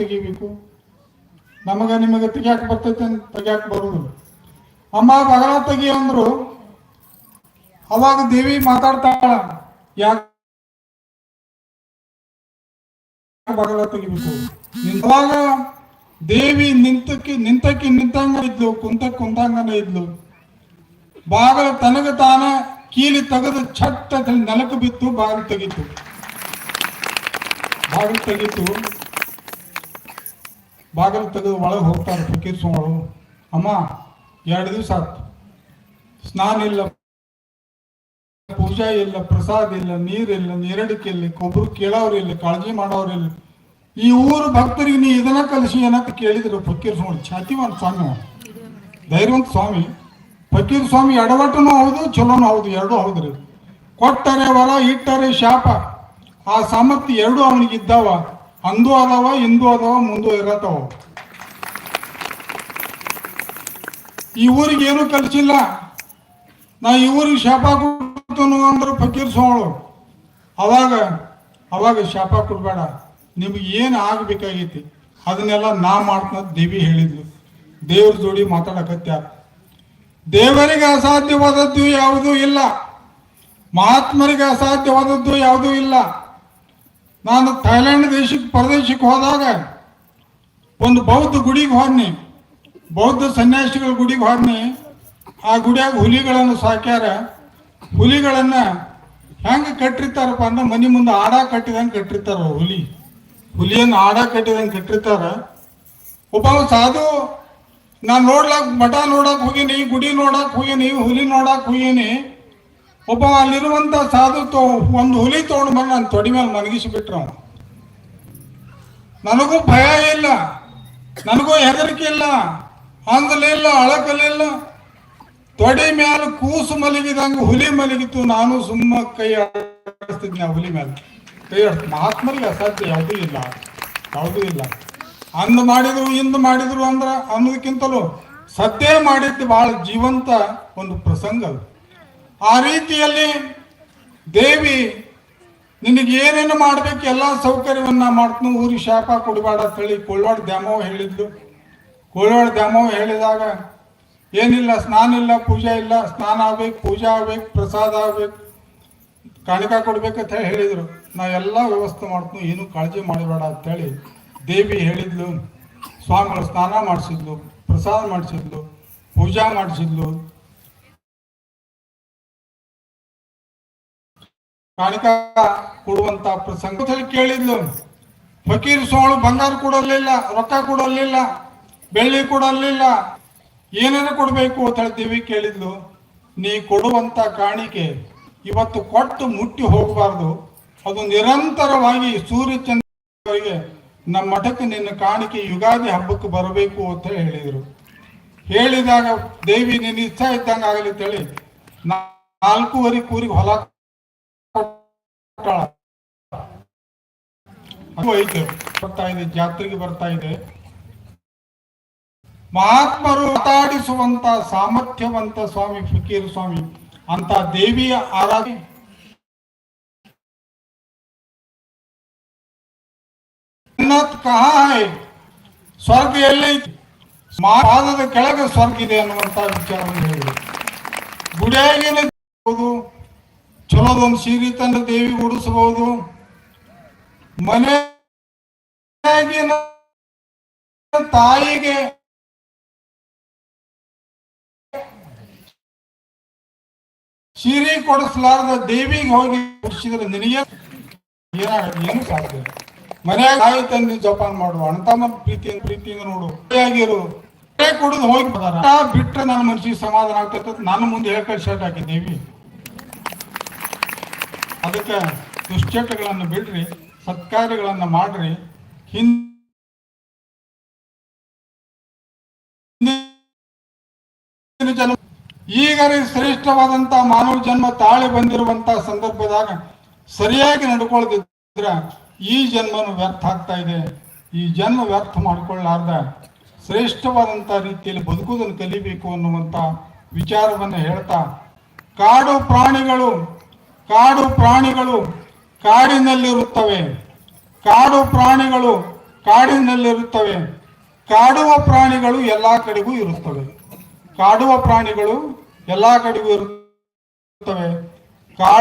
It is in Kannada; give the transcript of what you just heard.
ತೆಗಿಬೇಕು. ನಮಗ ನಿಮಗೆ ತೆಗಿಯಾಕ ಬರ್ತೈತೆ ಅಂತ ತೆಗಿಯಾಕ ಬರುದು ಅಮ್ಮ ಬಗಲ ತೆಗಿ ಅಂದ್ರು, ಅವಾಗ ದೇವಿ ಮಾತಾಡ್ತಾಳ ಯಾಕೆ ಬಗಲ ತೆಗಿಬೇಕು. ಅವಾಗ ದೇವಿ ನಿಂತಕ್ಕೆ ನಿಂತಕ್ಕೆ ನಿಂತಂಗ ಇದ್ಲು ಕುಂತ ಕುಂತಂಗನ ಇದ್ಲು. ಬಾಗಲ ತನಗ ತಾನ ಕೀಲಿ ತೆಗೆದು ಛಟ್ ಅದ್ರಲ್ಲಿ ನೆಲಕ್ಕೆ ಬಿತ್ತು, ಬಾಗಿಲು ತೆಗಿತು. ಬಾಗಿಲು ತೆಗಿತು. ಬಾಗಿಲು ತೆಗೆದು ಒಳಗೆ ಹೋಗ್ತಾರೆ ಫಕೀರ್ ಸ್ವಾಮಿಗಳು. ಅಮ್ಮ, ಎರಡು ದಿವಸ ಆಯ್ತು. ಸ್ನಾನ ಇಲ್ಲ, ಪೂಜಾ ಇಲ್ಲ, ಪ್ರಸಾದ ಇಲ್ಲ, ನೀರಿಲ್ಲ ನೀರಡಿಕೆ ಇಲ್ಲ ಕೊಬ್ಬರು ಕೇಳೋರಿಲ್ಲ ಕಾಳಜಿ ಮಾಡೋರಿಲ್ಲ ಈ ಊರು ಭಕ್ತರಿಗೆ ನೀ ಇದನ್ನ ಕಲಿಸಿ ಏನಂತ ಕೇಳಿದ್ರು ಫಕೀರ್ ಸ್ವಾಮಿ ಛಾತಿವಂತ ಸ್ವಾಮಿ. ಧೈರ್ಯವಂತ ಸ್ವಾಮಿ. ಫಕೀರ್ ಸ್ವಾಮಿ ಎಡವಟ್ಟನು ಹೌದು, ಚಲೋನು ಹೌದು, ಎರಡೂ ಹೌದ್ರಿ ಕೊಟ್ಟರೆ ವರ ಇಟ್ಟರೆ ಶಾಪ. ಆ ಸಾಮರ್ಥ್ಯ ಎರಡೂ ಅವನಿಗೆ ಇದ್ದಾವ. ಅಂದು ಅದಾವ, ಇಂದು ಅದಾವ, ಮುಂದೂ ಇರತ್ತವ. ಈ ಊರಿಗೆ ಏನು ಕಲಿಸಿಲ್ಲ. ನಾ ಈ ಊರಿಗೆ ಶಾಪ ಕೊಡ್ತನು ಅಂದ್ರೆ ಫಕೀರ್ ಸೋಳು ಅವಾಗ ಅವಾಗ ಶಾಪ ಕೊಡಬೇಡ. ನಿಮ್ಗೆ ಏನು ಆಗಬೇಕಾಗೈತಿ, ಅದನ್ನೆಲ್ಲ ನಾ ಮಾಡ್ತಾ ದೇವಿ ಹೇಳಿದ್ವಿ ದೇವ್ರ ಜೋಡಿ ಮಾತಾಡಕತ್ಯ. ದೇವರಿಗೆ ಅಸಾಧ್ಯವಾದದ್ದು ಯಾವುದೂ ಇಲ್ಲ. ಮಹಾತ್ಮರಿಗೆ ಅಸಾಧ್ಯವಾದದ್ದು ಯಾವುದೂ ಇಲ್ಲ. ನಾನು ಥೈಲ್ಯಾಂಡ್ ದೇಶಕ್ಕೆ, ಪ್ರದೇಶಕ್ಕೆ ಹೋದಾಗ ಒಂದು ಬೌದ್ಧ ಗುಡಿಗೆ ಹೋದ್ನಿ. ಬೌದ್ಧ ಸನ್ಯಾಸಿಗಳ ಗುಡಿಗೆ ಹೋದ್ನಿ. ಆ ಗುಡಿಯಾಗ ಹುಲಿಗಳನ್ನು ಸಾಕ್ಯಾರ. ಹುಲಿಗಳನ್ನ ಹೆಂಗೆ ಕಟ್ಟಿರ್ತಾರಪ್ಪ ಅಂದ್ರೆ ಮನೆ ಮುಂದೆ ಆಡ ಕಟ್ಟಿದಂಗೆ ಕಟ್ಟಿರ್ತಾರ ಹುಲಿ. ಹುಲಿಯನ್ನು ಆಡ ಕಟ್ಟಿದಂಗೆ ಕಟ್ಟಿರ್ತಾರ. ಒಬ್ಬ ಸಾಧು, ನಾನು ನೋಡ್ಲಾಕ್ ಮಠ ನೋಡಕ್ ಹೋಗೀನಿ, ಗುಡಿ ನೋಡಕ್ ಹೋಗೀನಿ, ಹುಲಿ ನೋಡಕ್ ಹೋಗಿನಿ. ಒಬ್ಬ ಅಲ್ಲಿರುವಂತ ಸಾಧು ತೊ, ಒಂದು ಹುಲಿ ತೊಗೊಂಡು ಬಂದು ನನ್ನ ತೊಡಿ ಮೇಲೆ ಮಲಗಿಸಿ ಬಿಟ್ರು ಅವ ನನಗೂ ಭಯ ಇಲ್ಲ, ನನಗೂ ಹೆದರಿಕೆ ಇಲ್ಲ ಅಂದಲಿಲ್ಲ ಅಳಕಲಿಲ್ಲ ತೊಡೆ ಮೇಲೆ ಕೂಸು ಮಲಗಿದಂಗೆ ಹುಲಿ ಮಲಗಿತ್ತು, ನಾನು ಸುಮ್ಮ ಕೈ ಆಡಿಸ್ತಿದ್ನಿ ಆ ಹುಲಿ ಮೇಲೆ ಕೈ ಮಹಾತ್ಮರಿಗೆ ಅಸಾಧ್ಯ ಯಾವುದೂ ಇಲ್ಲ ಯಾವುದೂ ಇಲ್ಲ. ಅಂದು ಮಾಡಿದ್ರು, ಇಂದು ಮಾಡಿದ್ರು ಅಂದ್ರ ಅನ್ನೋದಕ್ಕಿಂತಲೂ ಸದ್ಯ ಮಾಡಿದ್ದು ಬಹಳ ಜೀವಂತ ಒಂದು ಪ್ರಸಂಗ ಅದು. ಆ ರೀತಿಯಲ್ಲಿ ದೇವಿ ನಿನಗೆ ಏನೇನು ಮಾಡ್ಬೇಕು ಎಲ್ಲ ಸೌಕರ್ಯವನ್ನ ಮಾಡ್ತು ಊರಿ ಶಾಪ ಕೊಡಬೇಡ ಅಂತೇಳಿ ಕೋಳ್ವಾಡ ದ್ಯಾಮವ್ವ ಹೇಳಿದ್ಲು. ಕೋಳ್ವಾಡ ದ್ಯಾಮವ್ವ ಹೇಳಿದಾಗ, ಏನಿಲ್ಲ, ಸ್ನಾನ ಇಲ್ಲ, ಪೂಜೆ ಇಲ್ಲ, ಸ್ನಾನ ಆಗ್ಬೇಕು, ಪೂಜೆ ಆಗ್ಬೇಕು, ಪ್ರಸಾದ ಆಗ್ಬೇಕು, ಕಾಣಿಕ ಕೊಡ್ಬೇಕಂತ ಹೇಳಿ ಹೇಳಿದ್ರು. ನಾ ಎಲ್ಲ ವ್ಯವಸ್ಥೆ ಮಾಡ್ತೀನಿ, ಏನು ಕಾಳಜಿ ಮಾಡಬೇಡ ಅಂತೇಳಿ ದೇವಿ ಹೇಳಿದ್ಲು. ಸ್ವಾಮಿಗಳು ಸ್ನಾನ ಮಾಡಿಸಿದ್ಲು, ಪ್ರಸಾದ ಮಾಡಿಸಿದ್ಲು, ಪೂಜಾ ಮಾಡಿಸಿದ್ಲು. ಕಾಣಿಕ ಕೊಡುವಂತ ಪ್ರಸಂಗ ಅಂತ ಕೇಳಿದ್ಲು. ಫಕೀರ್ ಸೋಳು ಬಂಗಾರ ಕೊಡಲಿಲ್ಲ, ರೊಕ್ಕ ಕೊಡಲಿಲ್ಲ, ಬೆಳ್ಳಿ ಕೊಡಲಿಲ್ಲ, ಏನೇನು ಕೊಡಬೇಕು ಅಂತ ದೇವಿ ಕೇಳಿದ್ಲು. ನೀ ಕೊಡುವಂತ ಕಾಣಿಕೆ ಇವತ್ತು ಕೊಟ್ಟು ಮುಟ್ಟಿ ಹೋಗಬಾರ್ದು. ಅದು ನಿರಂತರವಾಗಿ ಸೂರ್ಯ ಚಂದ್ರರಿಗೆ ನಮ್ಮ ಮಠಕ್ಕೆ ನಿನ್ನ ಕಾಣಿಕೆ ಯುಗಾದಿ ಹಬ್ಬಕ್ಕೆ ಬರಬೇಕು ಅಂತ ಹೇಳಿ ಹೇಳಿದರು. ಹೇಳಿದಾಗ ದೇವಿ ನಿನ್ನ ಇಚ್ಛಾ ಇದ್ದಂಗೆ ಆಗಲಿ ಅಂತೇಳಿ ನಾಲ್ಕೂವರೆ ಕೂರಿಗೆ ಹೊಲ ಐತೆ, ಬರ್ತಾ ಇದೆ, ಜಾತ್ರೆಗೆ ಬರ್ತಾ ಇದೆ. ಮಹಾತ್ಮರು ಮಾತಾಡಿಸುವಂತ ಸಾಮರ್ಥ್ಯವಂತ ಸ್ವಾಮಿ ಫಕೀರ್ ಸ್ವಾಮಿ, ಅಂತ ದೇವಿಯ ಆರಾಧನೆ. ಸ್ವರ್ಗ ಎಲ್ಲೈತಿ. ಪಾದದ ಕೆಳಗೆ ಸ್ವರ್ಗ ಇದೆ ಅನ್ನುವಂತ ವಿಚಾರವನ್ನು ಹೇಳಿದರು. ಗುಡಿಯಾಗಿನ ಚಲೋದೊಂದು ಸೀರೆ ತಂದು ದೇವಿ ಉಡಿಸಬಹುದು ಮನೆ ತಾಯಿಗೆ ಸೀರೆ ಕೊಡಿಸ್ಲಾರ್ದ ದೇವಿಗೆ ಹೋಗಿ ಉಡಿಸಿದ್ರೆ ನಿನಗೆ ಏನು ಸಾಧ್ಯ? ಮನೆಯಾಗ ತಾಯಿ ತಂದೆ ಜೋಪಾನ ಮಾಡು ಅಣ್ಣ ತಮ್ಮ ಪ್ರೀತಿಯಿಂದ ಪ್ರೀತಿಯಿಂದ ನೋಡು. ಆಗಿರು ಕುಡಿದು ಹೋಗಿ ಬಿಟ್ಟರೆ ನನ್ನ ಮನಸ್ಸಿಗೆ ಸಮಾಧಾನ ಆಗ್ತೈತೆ ನನ್ನ ಮುಂದೆ ಹೇಳ್ಕೊಂಡು ಶರ್ಟ್ ಹಾಕಿ ದೇವಿ. ಅದಕ್ಕೆ ದುಶ್ಚಟಗಳನ್ನು ಬಿಡ್ರಿ, ಸತ್ಕಾರ್ಯಗಳನ್ನು ಮಾಡ್ರಿ. ಹಿಂದಿನ ಜನ್ಮ ಈಗ ಶ್ರೇಷ್ಠವಾದಂತ ಮಾನವ ಜನ್ಮ ತಾಳಿ ಬಂದಿರುವಂತ ಸಂದರ್ಭದಾಗ ಸರಿಯಾಗಿ ನಡ್ಕೊಳ್ದಿದ್ರ ಈ ಜನ್ಮನು ವ್ಯರ್ಥ ಆಗ್ತಾ ಇದೆ. ಈ ಜನ್ಮ ವ್ಯರ್ಥ ಮಾಡ್ಕೊಳ್ಳಾರ್ದ. ಶ್ರೇಷ್ಠವಾದಂತ ರೀತಿಯಲ್ಲಿ ಬದುಕುವುದನ್ನು ಕಲಿಬೇಕು ಅನ್ನುವಂತ ವಿಚಾರವನ್ನು ಹೇಳ್ತಾ, ಕಾಡು ಪ್ರಾಣಿಗಳು ಕಾಡು ಪ್ರಾಣಿಗಳು ಕಾಡಿನಲ್ಲಿರುತ್ತವೆ. ಕಾಡು ಪ್ರಾಣಿಗಳು ಕಾಡಿನಲ್ಲಿರುತ್ತವೆ. ಕಾಡುವ ಪ್ರಾಣಿಗಳು ಎಲ್ಲ ಕಡೆಗೂ ಇರುತ್ತವೆ. ಕಾಡುವ ಪ್ರಾಣಿಗಳು ಎಲ್ಲ ಕಡೆಗೂ ಇರುತ್ತವೆ. ಕಾಡು